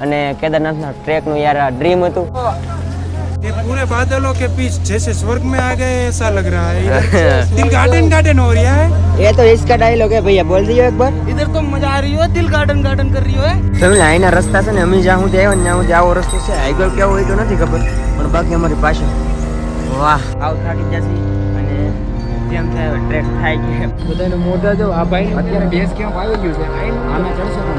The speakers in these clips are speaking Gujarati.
અને કેદારનાથના ટ્રેકનું યાર આ ડ્રીમ હતું ये पूरे बादलों के बीच जैसे स्वर्ग में आ गए ऐसा लग रहा है इधर से दिल गार्डन गार्डन हो रहा है એ તો इसका डायलॉग है भैया बोल दियो एक बार इधर तो मजा आ रही हो दिल गार्डन गार्डन कर रही हो ફેમિલી અહીંના રસ્તા છે ને અમે જ્યાં સુધી આવ્યા ને ત્યાં સુધી આવો રસ્તો છે આગળ કેવો હોય તો નથી ખબર પણ બાકી અમારી પાસે વાહ આવ થાકી જશે અને જેમ થાય ટ્રેક થાય કે બધાને મોઢા જો આ ભાઈ અત્યારે બેસ કેમ્પ આવી ગયું છે આમે ચડશે તો મંદિર દેખાય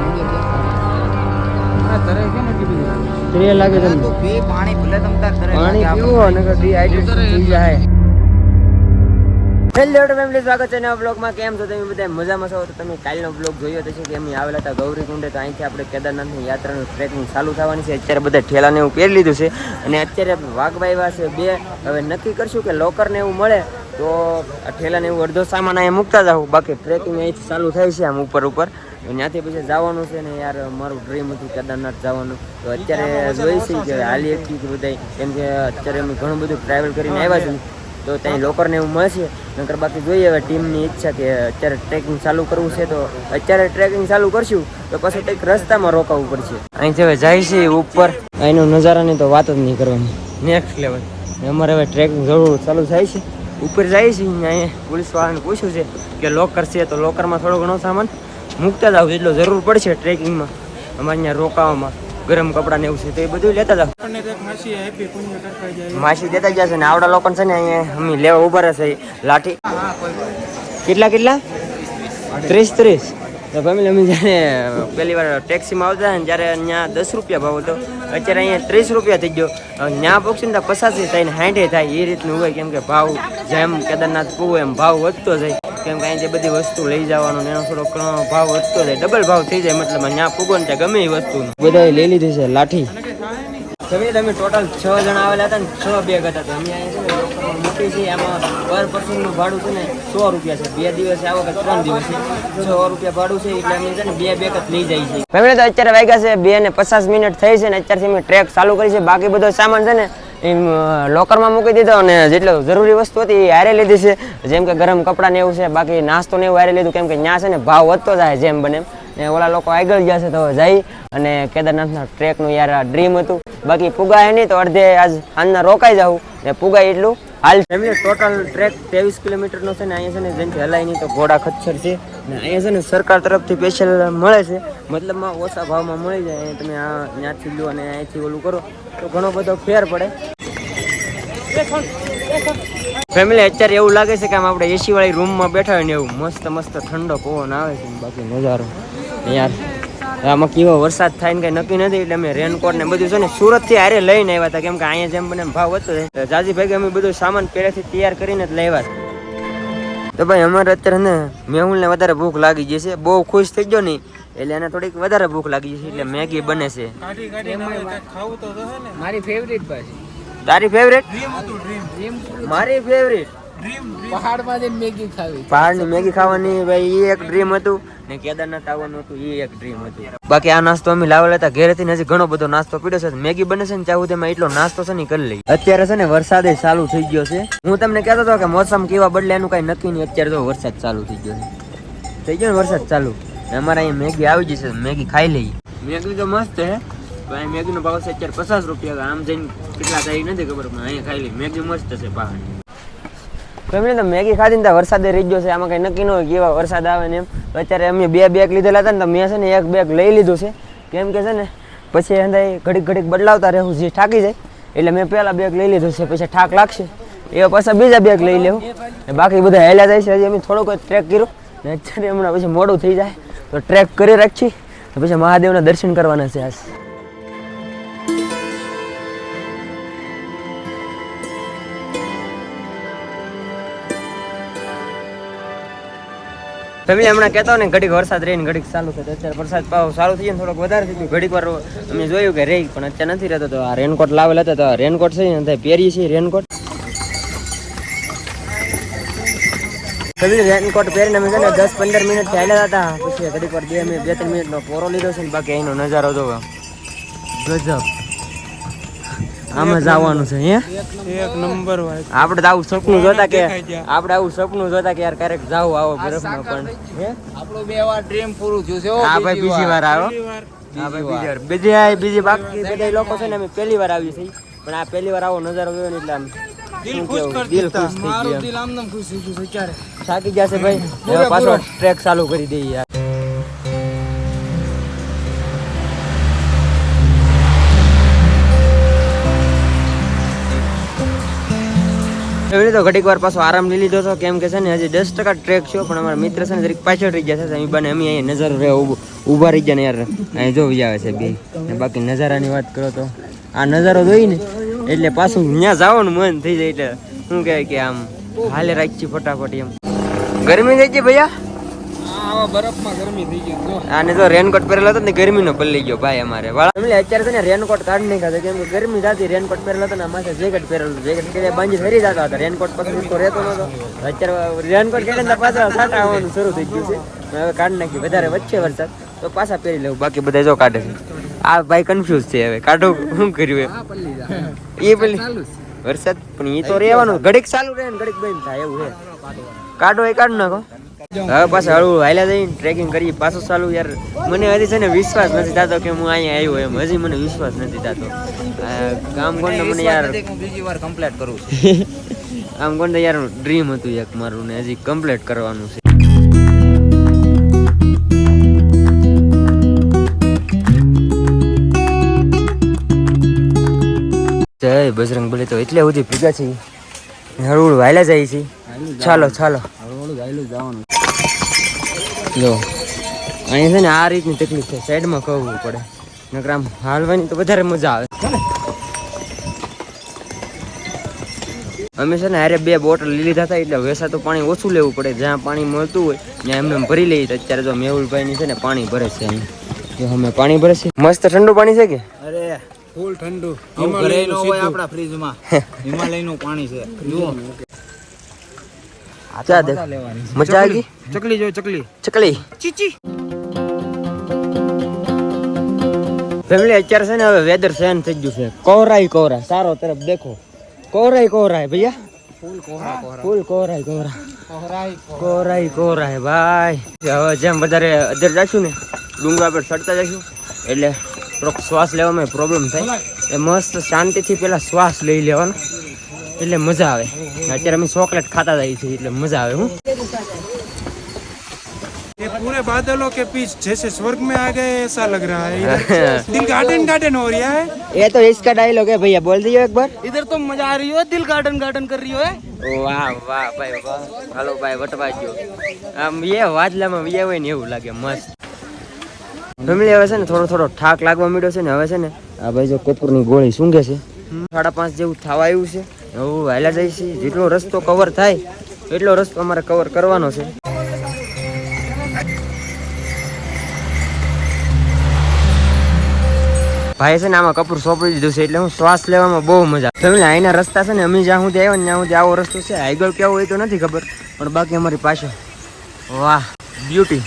તરે કેમ એટલી બધી પ્રિય લાગે છે તો બે પાણી ભલે તમ તાર તરે પાણી પીવું અને ડિહાઇડ્રેશન થઈ જાય. હેલો ફેમિલી સ્વાગત છે નવા બ્લોગમાં કેમ છો તમે બધા? મજામાં છો? તો તમે કાલનો બ્લોગ જોયો કે અમે આવેલા હતા ગૌરી કુંડે તો અહીંથી આપણે કેદારનાથની યાત્રાનું ટ્રેકિંગ ચાલુ થવાની છે. અત્યારે બધા ઠેલાને એવું પહેરી લીધું છે. અને અત્યારે વાઘ આવ્યા છે બે. હવે નક્કી કરશું કે લોકરને એવું મળે તો ઠેલા ઠેલાને એવું અડધો સામાન અહીંયા મૂકતા જાવ બાકી ટ્રેકિંગ અહીંથી ચાલુ થાય છે આમ ઉપર ઉપર. તો ત્યાંથી પછી જવાનું છે ને યાર મારું ડ્રીમ હતું કેદારનાથ જવાનું. તો અત્યારે જોઈ છે કે હાલી એકથી કે. બધા કેમ કે અત્યારે અમે ઘણું બધું ટ્રાવેલ કરીને આવ્યા છીએ. તો ત્યાં લોકરને એવું મળશે. નકર બાકી જોઈએ હવે ટીમની ઈચ્છા કે અત્યારે ટ્રેકિંગ ચાલુ કરવું છે તો અત્યારે ટ્રેકિંગ ચાલુ કરશું તો પછી કંઈક રસ્તામાં રોકાવું પડશે. અહીં હવે જાય છે ઉપર. અહીંનો નજારાની તો વાત જ નહીં કરવાની. નેક્સ્ટ લેવલ અમારે હવે ટ્રેકિંગ જરૂર ચાલુ થાય છે. ઉપર જાય છે અહીંયા પોલીસવાળાને પૂછ્યું છે કે લોકર છે તો લોકરમાં થોડો ઘણો સામાન મૂકતા જાવ એટલો જરૂર પડશે ટ્રેકિંગમાં અમારે અહીંયા રોકાવામાં ગરમ કપડાં ને એવું છે તો એ બધું લેતા જાવ માસી દેતા જશે ને આવડા લોકો છે ને અહીંયા અમે લેવા ઊભા રહેશે લાઠી. કેટલા કેટલા? ત્રીસ ત્રીસ. તો ફેમિલી અમે જ્યારે પહેલી વાર ટેક્સીમાં આવતા ને ત્યારે ત્યાં દસ રૂપિયા ભાવ હતો. અત્યારે અહીંયા ત્રીસ રૂપિયા થઈ ગયો. ત્યાં પહોંચી ને થાય ને સાઠે થાય એ રીતનું હોય કેમ કે ભાવ જેમ કેદારનાથ પૂવું એમ ભાવ વધતો જાય. કેમ કે અહીંયા જે બધી વસ્તુ લઈ જવાનું એનો થોડોક ભાવ વધતો જાય ડબલ ભાવ થઈ જાય મતલબ ત્યાં ફૂગો ને ત્યાં ગમે એ વસ્તુનું. બધા લઈ લીધી છે લાઠી. તમે ટોટલ છ જણા આવેલા હતા ને છ બેગ હતા તો અમે અહીંયા છે ને મોટી છે આમાં પર પર્સનનું ભાડું છે ને સો રૂપિયા છે. બે દિવસે આવો કે ત્રણ દિવસે સો રૂપિયા ભાડું છે એટલે અમે છે ને બે બેગ જ લઈ જાય છે. ફેમિલી તો અત્યારે વાગ્યા છે બે ને પચાસ મિનિટ થઈ છે ને અત્યારથી અમે ટ્રેક ચાલુ કરી છે. બાકી બધો સામાન છે ને એમ લોકરમાં મૂકી દીધો અને જેટલો જરૂરી વસ્તુ હતી એ હારે લીધી છે. જેમ કે ગરમ કપડાં ને એવું છે, બાકી નાસ્તો ને એવું હારે લીધું. કેમ કે ત્યાં છે ને ભાવ વધતો જાય જેમ બને ને ઓલા લોકો આગળ ગયા છે તો જઈ અને કેદારનાથના ટ્રેકનું યાર ડ્રીમ હતું. બાકી પુગાય નહીં તો અડધે આજ સાંજના રોકાઈ જવું ને પુગાય એટલું. હાલ ફેમિલી ટોટલ ટ્રેક ત્રેવીસ કિલોમીટરનો છે ને અહીંયા છે ને જેનાથી હલાય નહીં તો ઘોડા ખચ્છર છે. ને અહીંયા છે ને સરકાર તરફથી સ્પેશિયલ મળે છે. મતલબમાં ઓછા ભાવમાં મળી જાય. તમે આ ત્યાંથી લો અને અહીંથી ઓલું કરો. તો ઘણો બધો ફેર પડે. ફેમિલી અત્યારે એવું લાગે છે કે આમ આપણે એસી વાળી રૂમમાં બેઠા હોય ને એવું મસ્ત મસ્ત ઠંડો પવન આવે છે બાકી નજારો. યાર આમાં કેવો વરસાદ થાય ને કઈ નક્કી નથી એટલે અમે રેનકોટ ને બધું છે ને સુરતથી હારે લઈને આવ્યા હતા કેમ કે અહીંયા જેમ બને ભાવ વધતો જાય. જાજી ભાઈ અમે બધું સામાન પહેલેથી તૈયાર કરીને જ લાવ્યા તો ભાઈ અમારે અત્યારે ને મેહુલ ને વધારે ભૂખ લાગી ગઈ છે. બહુ ખુશ થઈ ગયો નહીં એટલે એને થોડીક વધારે ભૂખ લાગી છે એટલે મેગી બને છે. કાઢી કાઢી ખાવું તો રહે ને. મારી ફેવરિટ તારી ફેવરેટ મારી ફેવરેટ પહાડમાં જઈને મેગી ખાવી. પહાડની મેગી ખાવાની ભાઈ એ એક ડ્રીમ હતું. ને કેદારનાથ આવવાનું હતું એ એક ડ્રીમ હતું. બાકી આ નાસ્તો અમે લાવેલા હતા ઘરેથી હજી ઘણો બધો નાસ્તો પીડ્યો છે. મેગી બને છે ને ચાહું તેમાં એટલો નાસ્તો છે ને કરી લઈ અત્યારે છે ને વરસાદ ચાલુ થઈ ગયો છે. હું તમને કહેતો હતો કે મોસમ કેવા બદલે એનું કઈ નક્કી નહીં. અત્યારે તો વરસાદ ચાલુ થઈ ગયો છે. થઈ ગયો ને વરસાદ ચાલુ. અમારે અહીંયા મેગી આવી જશે મેગી ખાઈ લઈએ. મેગી તો મસ્ત છે. અહીં મેગીનો ભાવ છે અત્યારે પચાસ રૂપિયા. આમ જઈને કેટલા થાય નથી ખબર પણ અહીંયા ખાઈ લઈ મેગી મસ્ત છે પહાડ ફેમિલી તો મેગી ખાધી ને વરસાદ રહી ગયો છે. આમાં કઈ નક્કી ન હોય કેવા વરસાદ આવે ને એમ. અત્યારે અમે બે બેગ લીધેલા હતા ને તો મેં છે ને એક બેગ લઈ લીધું છે. કેમ કે છે ને, પછી અંદર ઘડીક ઘડીક બદલાવતા રહેવું જે થાકી જાય. એટલે મેં પહેલાં બેગ લઈ લીધું છે, પછી થાક લાગશે. એ પાછા બીજા બેગ લઈ લેવું. બાકી બધા હેલા જાય છે. હજી અમે થોડોક ટ્રેક કર્યો. અત્યારે હમણાં પછી મોડું થઈ જાય. તો ટ્રેક કરી રાખી. પછી મહાદેવના દર્શન કરવાના છે આજ. ફેમિલી હમણાં કહેતા ને ઘડીક વરસાદ રહીને ઘડીક ચાલુ થતો અત્યારે વરસાદ પાવ ચાલુ થઈ જાય થોડોક વધારે થઈ ગયું ઘડીક વાર અમે જોયું કે રહી, પણ અત્યારે નથી રહેતો તો આ રેનકોટ લાવેલ હતો તો રેનકોટ છે ને પહેરીએ છીએ રેનકોટ ફેમિલી રેનકોટ પહેરીને અમે છે ને દસ પંદર મિનિટ ચાલ્યા હતા. પછી ઘડીક વાર બે બે ત્રણ મિનિટનો પોરો લીધો છે ને બાકી અહીંનો નજારો જોવા. ગજબ. આમાં જવાનું છે હે? એક નંબર વાય. આપણે તો આવું સપનું જોતા કે આપણે આવું સપનું જોતા કે યાર ક્યારેક જાવ આવો બરફમાં પણ હે? આપણું બે વાર ડ્રીમ પૂરું થયું છે હો, હા ભાઈ બીજી વાર. આવો. હા ભાઈ બીજી વાર. બીજી આ બીજી બાકી બધા લોકો છે ને અમે પહેલી વાર આવી છે પણ આ પહેલી વાર આવો નજારો જોયો ને એટલે આમ દિલ ખુશ કરી દીધું મારું દિલ આમનામ ખુશ થઈ ગયું છે ક્યારે થાકી જશે ભાઈ. પાછો ટ્રેક ચાલુ કરી દઈએ યાર. એવી તો ઘડીક વાર પાછો આરામ લઈ લીધો હતો કેમ કે છે ને, હજી દસ ટકા ટ્રેક છે, પણ અમારા મિત્ર છે ને જરીક પાછળ રહી ગયા છે. અમે બને, અમે અહીંયા નજારો રહે ઊભા રહી ગયા ને યાર. અહીંયા જોવી આવે છે બે. ને બાકી નજારાની વાત કરો તો, આ નજારો જોઈ ને, એટલે પાછું ત્યાં જવાનું મન થઈ જાય એટલે શું કહેવાય કે આમ, હાલે રાખી ફટાફટ એમ. ગરમી થઈ ગઈ ભૈયા? આવા બરફમાં ગરમી થઈ ગઈ જો. આને જો રેનકોટ પહેરેલો હતો ને ગરમીનો પલ્લી ગયો ભાઈ અમારે. વાળા એટલે અત્યારે છે ને રેનકોટ કાઢ નાખ્યા છે કેમ કે ગરમી થતી રેનકોટ પહેરેલો હતો ને માથે જેકેટ પહેરેલું જેકેટ કે બાંજી ફરી જતા હતા. રેનકોટ પછી તો રહેતો નતો. અત્યારે રેનકોટ કાઢીને તો પાછા સાટા આવવાનું શરૂ થઈ ગયું છે. હવે કાઢી નાખી. વધારે વચ્ચે વરસાદ તો પાછા પહેરી લેવું. બાકી બધા જો કાઢે છે. આ ભાઈ કન્ફ્યુઝ છે હવે. કાઢો શું કર્યું આ એ પેલી વરસાદ? પણ એ તો રહેવાનું. ઘડીક ચાલુ રહે ને ઘડીક બંધ થાય એવું છે. કાઢો એ કાઢ નાખો. હવે પાછા હળવું હાલ્યા જઈને ટ્રેકિંગ કરી પાછું ચાલુ યાર. મને હજી છે ને વિશ્વાસ નથી થતો કે હું અહીંયા આવ્યો એમ. હજી મને વિશ્વાસ નથી થતો. કામ કોણ મને યાર બીજી વાર કમ્પ્લીટ કરું છું. આમ કોણ યાર ડ્રીમ હતું એક મારું ને હજી કમ્પ્લીટ કરવાનું છે. જય બજરંગ બલી તો એટલે સુધી ભેગા છીએ. હળવું વાયલા જાય છે ચાલો ચાલો. હળવું વાયલું જવાનું. જો અહીંયા છે ને આ રીતની તકલીફ છે. સાઈડમાં કહવું પડે. નકર આમ હાલવાની તો વધારે મજા આવે. અમે છે ને અરે બે બોટલ લીધા હતા એટલે વેસાતું પાણી ઓછું લેવું પડે. જ્યાં પાણી મળતું હોય ત્યાં એમને ભરી લઈએ. તો અત્યારે જો મેહુલભાઈ ની છે ને પાણી ભરે છે અહીંયા. જો અમે પાણી ભરે છે. મસ્ત ઠંડુ પાણી છે કે? અરે ફૂલ ઠંડુ. ઘરે નો હોય આપણા ફ્રીજમાં હિમાલયનું પાણી છે. જુઓ. ચા દેખ મજા આવી ચકલી જો ચકલી. ચકલી. ચીચી. ફેમિલી અત્યારે છે ને હવે વેધર સહન થઈ ગયું છે. કોહરાય કોહરા સારો તરફ દેખો. કોહરાય કોહરાય ભૈયા. ફૂલ કોરા ફૂલ કોહરા કોહરાય કોરાય કોરાય ભાઈ. હવે જેમ વધારે અધર જઈશું ને ડુંગરા પર ચડતા જઈશું. એટલે થોડોક શ્વાસ લેવામાં પ્રોબ્લેમ થાય. એ મસ્ત શાંતિથી પેલા શ્વાસ લઈ લેવાનો. એટલે મજા આવે અત્યારે અમે ચોકલેટ ખાતા જઈએ છીએ એટલે મજા આવે હું ये पूरे बादलों के बीच जैसे स्वर्ग में आ गए ऐसा लग रहा है इधर दिल गार्डन गार्डन हो रहा है ये तो इसका डायलॉग है भैया बोल दियो एक बार इधर तो मजा आ रही हो दिल गार्डन गार्डन कर रही हो વાહ વાહ ભાઈ વાહ હાલો ભાઈ વટવા ગયો આમ એ વાદલામાં વે હોય ને એવું લાગે મસ્ત ફેમિલી હવે છે ને થોડો થોડો થાક લાગવા માંડ્યો છે ને હવે છે ને આ ભાઈ જો કપૂરની ગોળી સૂંઘે છે સાડા પાંચ જેવું થવા આવ્યું છે હવે વહેલા જાય છે જેટલો રસ્તો કવર થાય, એટલો રસ્તો અમારે કવર કરવાનો છે. ભાઈ છે ને આમાં કપૂર સોંપી દીધું છે, એટલે હું શ્વાસ લેવામાં બહુ મજા ફેમિલી અહીંના રસ્તા છે ને, અમે જ્યાં સુધી આવ્યો ને ત્યાં સુધી આવો રસ્તો છે. આગળ કેવો હોય તો નથી ખબર, પણ બાકી અમારી પાસે વાહ બ્યુટી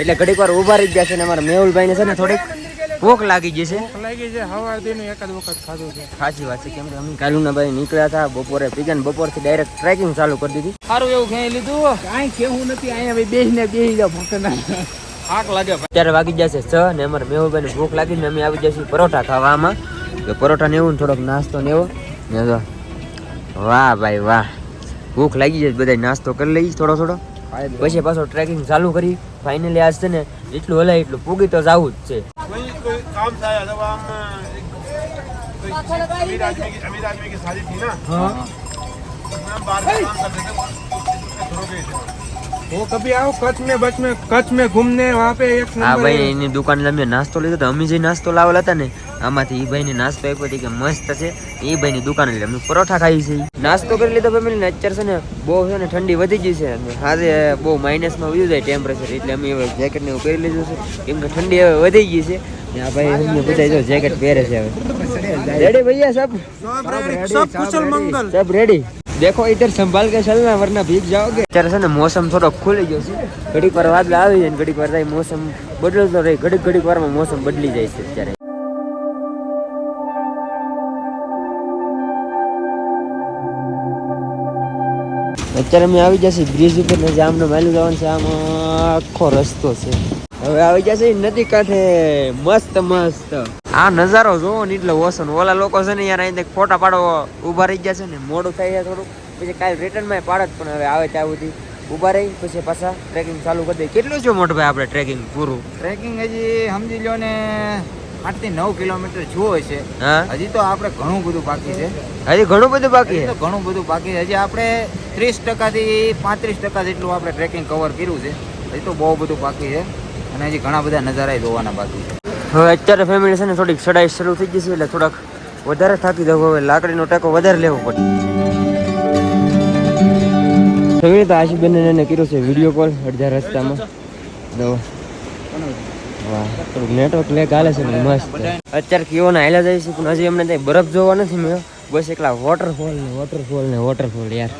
એટલે ઘડીક વાર ઊભા રહી ગયા છે ને અમારા મેહુલભાઈને છે ને થોડીક ભૂખ લાગી જશે છે? સવારથી સાચી વાત છે કેમ કે અમે કાલુના ભાઈ નીકળ્યા હતા બપોરે પીગન બપોરથી ડાયરેક્ટ ટ્રેકિંગ ચાલુ કરી દીધી. સારું એવું ક્યાંય લીધું કઈ કેવું નથી અહીંયા ભાઈ બેસીને બેસી જાવ ભક્તના થાક લાગે અત્યારે વાગી જશે છ ને અમારે મેહુ મેહુભાઈ ભૂખ લાગી ને અમે આવી જઈશું પરોઠા ખાવામાં. તો પરોઠા ને એવું થોડોક નાસ્તો ને એવો. ને તો વાહ ભાઈ વાહ. ભૂખ લાગી જશે બધા નાસ્તો કરી લઈએ થોડો થોડો. પછી પાછો ટ્રેકિંગ ચાલુ કરી. ફાઇનલી આજ છે ને એટલું હલાય એટલું પૂગી તો જવું જ છે. काम था जब हम कोई अमीर आदमी की अमीर आदमी की शादी थी ना हम बाहर का काम करते थे वो थ्रो गए थे वो कभी आओ कच्छ में बच में कच्छ में घूमने वहाँ पे एक હા नंबर ભાઈ એની દુકાને અમે નાસ્તો લીધો તો અમે જે નાસ્તો લાવેલા હતા ને આમાંથી એ ભાઈને નાસ્તો આપ્યો હતો કે મસ્ત છે એ ભાઈની દુકાને એટલે અમે પરોઠા ખાઈ છે નાસ્તો કરી લીધો ફેમિલી ને અત્યારે છે ને બહુ છે ને ઠંડી વધી ગઈ છે અને આજે બહુ માઇનસમાં વયું જાય ટેમ્પરેચર એટલે અમે હવે જેકેટ ને એવું પહેરી લીધું છે કેમ કે ઠંડી હવે વધી ગઈ છે ને આ ભાઈ અમને બધા જો જેકેટ પહેરે છે હવે રેડી ભૈયા સબ सब कुशल मंगल सब रेडी देखो इधर संभाल के चलना वरना भीग जाओगे અત્યારે છે ને મોસમ થોડો ખુલી ગયો છે ઘડીક વાર વાદળા આવી જાય ને ઘડીક વાર થાય મોસમ બદલતો રહે ઘડીક ઘડીક વારમાં મોસમ બદલી જાય છે અત્યારે અત્યારે અમે આવી જશે બ્રિજ ઉપર ને જે આમને માલું જવાનું છે આમ આખો રસ્તો છે હવે આવી જશે નદી કાંઠે. મસ્ત મસ્ત. આ નજારો જોવો ને એટલે ઓલા લોકો છે ને યાર અહીં ફોટા પાડો ઊભા રહી ગયા છે ને મોડું થાય છે થોડું પછી કાલે રિટર્નમાં પાડત પણ હવે આવે ત્યાં સુધી. ઊભા રહી પછી પાછા ટ્રેકિંગ ચાલુ કરી દે. કેટલું છે મોટો ભાઈ આપણે ટ્રેકિંગ પૂરું? ટ્રેકિંગ હજી સમજી લો ને આઠથી નવ કિલોમીટર જુઓ છે હજી તો આપણે ઘણું બધું બાકી છે. હજી ઘણું બધું બાકી છે? ઘણું બધું બાકી છે. હજી આપણે ત્રીસ ટકાથી પાંત્રીસ ટકા જેટલું આપણે ટ્રેકિંગ કવર કર્યું છે. હજી તો બહુ બધું બાકી છે. અને હજી ઘણા બધા નજારા જોવાના બાકી છે. હવે અત્યારે ફેમિલી છે ને થોડીક ચડાઈ શરૂ થઈ જશે એટલે થોડાક વધારે થાકી જવું હવે લાકડીનો ટેકો વધારે લેવો પડે. ફેમિલી તો આશીબેન એને કર્યો છે વીડિયો કોલ અડધા રસ્તામાં. તો થોડુંક નેટવર્ક લે ચાલે છે મસ્ત. અત્યારે કેવો ના હાલ્યા જાય છે, પણ હજી અમને ત્યાં બરફ જોવા નથી મળ્યો. બસ એકલા વોટરફોલ ને વોટરફોલ ને વોટરફોલ યાર.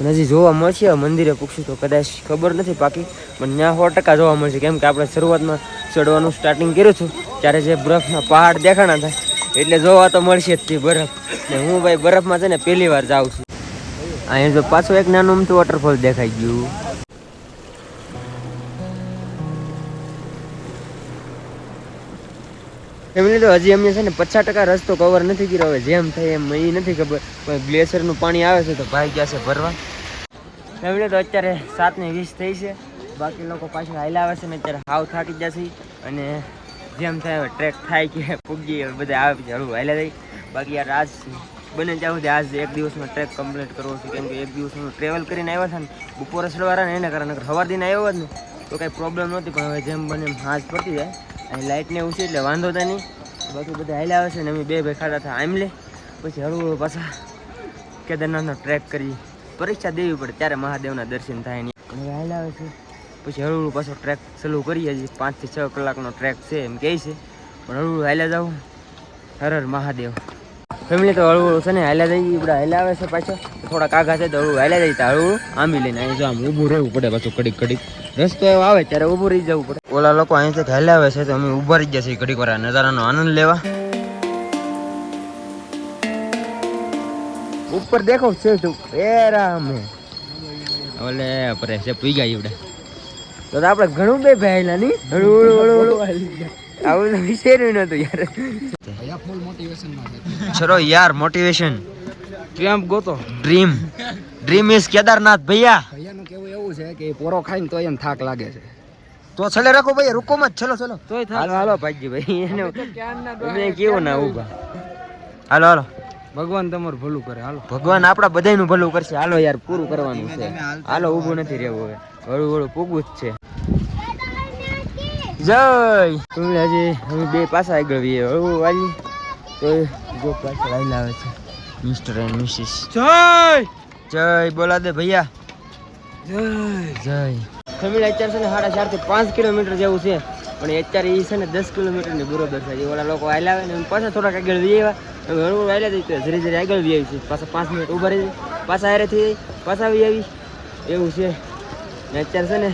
હજી જોવા મળશે. મંદિરે પૂછશું તો કદાચ ખબર નથી પાકી પણ ત્યાં સો ટકા જોવા મળશે. કેમ કે આપણે શરૂઆતમાં ચડવાનું સ્ટાર્ટિંગ કર્યું છું ત્યારે જે બરફના પહાડ દેખાણા હતા. એટલે જોવા તો મળશે જ તે બરફ. ને હું ભાઈ બરફમાં છે ને પહેલી વાર જાઉં છું. અહીંયા જો પાછું એક નાનું અમથું વોટરફોલ દેખાઈ ગયું. ફેમિલી તો હજી અમને છે ને પચાસ ટકા રસ્તો કવર નથી કર્યો. હવે જેમ થાય એમ એ નથી ખબર. ગ્લેશિયરનું પાણી આવે છે તો ભાઈ ગયા છે ભરવા? ફેમિલી તો અત્યારે સાત ને વીસ થઈ છે. બાકી લોકો પાછળ હાલ્યા આવે છે ને અત્યારે હાવ થાકી જશે અને જેમ થાય હવે ટ્રેક થાય કે પૂગી બધા આવે જરૂર હાલ્યા જાય. બાકી યાર આજ બને ત્યાં સુધી આજ એક દિવસમાં ટ્રેક કમ્પ્લીટ કરવો છે. કેમ કે એક દિવસ હું ટ્રેવલ કરીને આવ્યા હતા ને. બપોરે સડવારા ને એના કારણે સવાર દિન આવ્યો જ ને તો કાંઈ પ્રોબ્લેમ નહોતી, પણ હવે જેમ બને એમ હાથ પડતી જાય. અહીં લાઇટ ને એવું છે એટલે વાંધો તો નહીં. બાકી બધા હાલ્યા આવે છે ને અમે બે ભેખાડા થાય આમ લે. પછી હળવું પાછા કેદારનાથનો ટ્રેક કરી પરીક્ષા દેવી પડે ત્યારે મહાદેવના દર્શન થાય ને. હવે હાલ્યા આવે છે પછી હળવું પાછો ટ્રેક ચાલુ કરીએ છીએ. પાંચથી છ કલાકનો ટ્રેક છે એમ કહે છે. પણ હળવું હાલ્યા જાઉં. હર હર મહાદેવ. ફેમિલી તો હળવું છે ને, હાલ્યા જઈએ. બધા હાલ્યા આવે છે પાછો. થોડા કાઘા છે તો હળવું હાલ્યા જઈએ. તો હળવું આંબી લઈને અહીં જો આમ ઊભું રહેવું પડે પાછું કડીક કડીક. રસ્તો એવો આવે ત્યારે ઊભું રહી જવું પડે. ઓલા લોકો અહીંથી હાલ્યા આવે છે તો અમે ઊભા રહી જશે ઘડીક વાર નજારાનો આનંદ લેવા. ઉપર દેખો છે તું એ અમે ઓલે પરે છે પી ગયા એવડે તો આપણે ઘણું બે ભાઈલા ની? હળું હળું હળું આવું વિચાર્યું નતું યાર. ફૂલ ચલો યાર મોટિવેશન કેમ્પ ગોતો? ડ્રીમ ડ્રીમ ઇઝ કેદારનાથ ભૈયા. એવું છે કે પોરો ખાઈને તો એમ થાક લાગે છે. તો છેલ્લે રાખો ભાઈ રૂકો મત ચલો ચલો. તોય હાલો હાલો ભાઈજી ભાઈ એને કેવું ના ઊભા હાલો હાલો. ભગવાન તમારું ભલું કરે હાલો. ભગવાન આપણા બધાયનું ભલું કરશે. હાલો યાર પૂરું કરવાનું છે. હાલો ઊભું નથી રહેવું હવે. હળું હળું પૂગવું જ છે. જય. હજી અમે બે પાછા આગળ વીએ હળવું વાલી. તો જો પાછળ આવેલા આવે છે. Mister and missus. જય! જય બોલા દે ભૈયા. જય. જય. ફેમિલી અત્યારે છે ને સાડા ચાર પાંચ કિલોમીટર જેવું છે. પણ અત્યારે એ છે ને દસ કિલોમીટરની બરોબર થાય ઓલા લોકો હાલ્યા આવે ને પાછા થોડાક આગળ વી આવ્યા. હળવું હાલ્યા જઈએ ધીરે ધીરે આગળ વી આવી પાછા પાંચ મિનિટ ઊભા રહી પાછા હારેથી પાછા વી આવી એવું છે. ને અત્યારે છે ને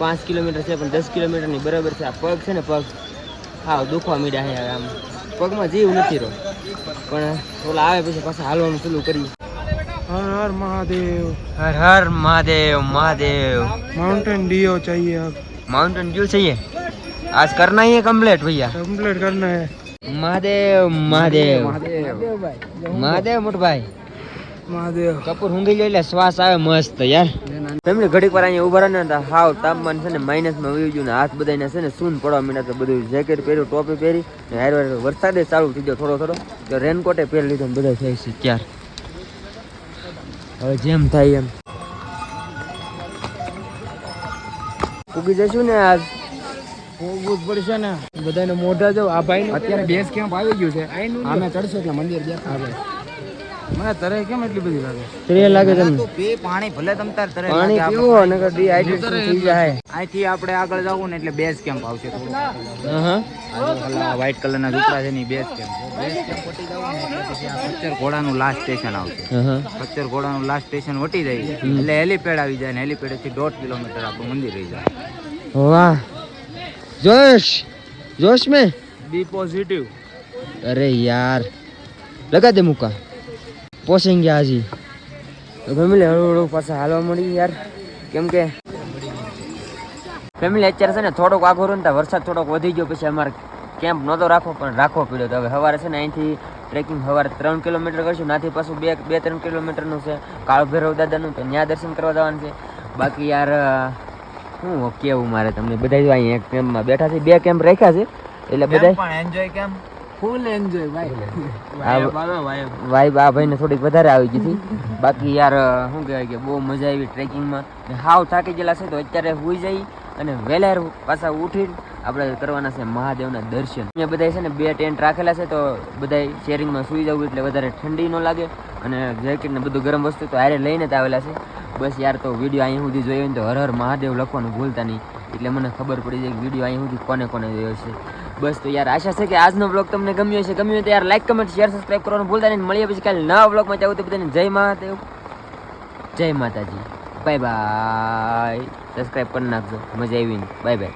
પાંચ કિલોમીટર છે, પણ દસ કિલોમીટરની બરાબર છે. આ પગ છે ને પગ. હા, દુખવા મીડા છે આમ. પગમાં જીવ નથી રહ્યો. પણ ઓલા આવે પછી પાછા હાલવાનું ચાલુ કરીએ. હર હર महादेव હર હર મહાદેવ મહાદેવ माउंटेन डियो चाहिए अब माउंटेन ड्यू चाहिए आज करना ही है कंप्लीट भैया कंप्लीट करना है મહાદેવ મહાદેવ મહાદેવ મહાદેવ મોટભાઈ महादेव કપૂર ઊંઘી લે એટલે શ્વાસ આવે મસ્ત યાર તમને ઘડીક વાર અહીંયા ઉભા રહે ને હાવ તાપમાન છે ને માઇનસ માં વહી ગયું ને હાથ બધાને છે ને સૂન પડવા માંડ્યા તો બધું જેકેટ પહેર્યું ટોપી પહેરી ને હાર વાર વરસાદે ચાલુ થઈ ગયો થોડો થોડો તો રેનકોટે પહેરી લીધો ને બધા થાય છે ક્યાર હવે જેમ થાય એમ. ઉગી જશું ને આજ? જ પડશે ને. બધાને મોઢા જો આ ભાઈ અત્યારે બેસ કેમ્પ આવી ગયું છે. આમે ચડશે એટલે મંદિર દેખાશે. મને તરે કેમ એટલી બધી લાગે? તરે લાગે તમને તો બે પાણી ભલે તમ તાર તરે પાણી પીવો અને કે ડી થઈ જાય. આથી આપણે આગળ જાવું ને એટલે બેઝ કેમ્પ આવશે થોડું. હા વ્હાઇટ કલર ના ઝૂંપડા છે ને બેઝ કેમ્પ બેઝ કેમ્પ. વટી ઘોડાનું લાસ્ટ સ્ટેશન આવશે. ખચ્ચર ઘોડાનું લાસ્ટ સ્ટેશન વટી જાય. એટલે હેલીપેડ આવી જાય ને હેલીપેડથી દોઢ કિલોમીટર આપણું મંદિર રહી જાય. વાહ. જોશ. જોશ મે? બી પોઝિટિવ અરે યાર. લગા દે મુકા. પહોંચી ગયા હજી ફેમિલી હળવું હળવું પાછા હાલવા મળી યાર. કેમ કે ફેમિલી અત્યારે છે ને થોડોક આઘો ને વરસાદ થોડોક વધી ગયો પછી અમારે કેમ્પ નહોતો રાખવો પણ રાખવો પડ્યો તો હવે સવારે છે ને અહીંથી ટ્રેકિંગ સવારે ત્રણ કિલોમીટર કરશું નાથી પાછું બે બે ત્રણ કિલોમીટરનું છે. કાળો ભૈરવ દાદાનું તો ત્યાં દર્શન કરવા જવાનું છે. બાકી યાર શું કેવું મારે તમને? બધા અહીંયા એક કેમ્પમાં બેઠા છે બે કેમ્પ રાખ્યા છે. એટલે બધા એન્જોય કેમ્પ ફૂલ એન્જોય ભાઈ. વાઈબ આ ભાઈને થોડીક વધારે આવી ગઈ હતી. બાકી યાર શું કહેવાય કે બહુ મજા આવી ટ્રેકિંગમાં. હાવ થાકી ગયેલા છે તો અત્યારે હોઈ જઈ અને વહેલા પાછા ઉઠીને આપણે કરવાના છે મહાદેવના દર્શન. અહીંયા બધા છે ને બે ટેન્ટ રાખેલા છે તો બધા શેરિંગમાં સુઈ જવું એટલે વધારે ઠંડી ન લાગે. અને જેકેટ ને બધું ગરમ વસ્તુ તો હારે લઈને જ આવેલા છે. બસ યાર તો વીડિયો અહીં સુધી જોયો હોય ને તો હર હર મહાદેવ લખવાનું ભૂલતા નહીં. એટલે મને ખબર પડી જાય કે વીડિયો અહીં સુધી કોને કોને જોયો છે. બસ તો યાર, આશા છે કે આજનો બ્લોગ તમને ગમ્યો હશે. ગમ્યો તો યાર લાઈક કમેન્ટ શેર સબસ્ક્રાઈબ કરવાનું ભૂલતા નહીં. મળીએ પછી કાલે નવા બ્લોગમાં જાવ તો બધાને જય મહાદેવ જય માતાજી. બાય બાય સબસ્ક્રાઈબ કરી નાખજો. મજા આવી બાય બાય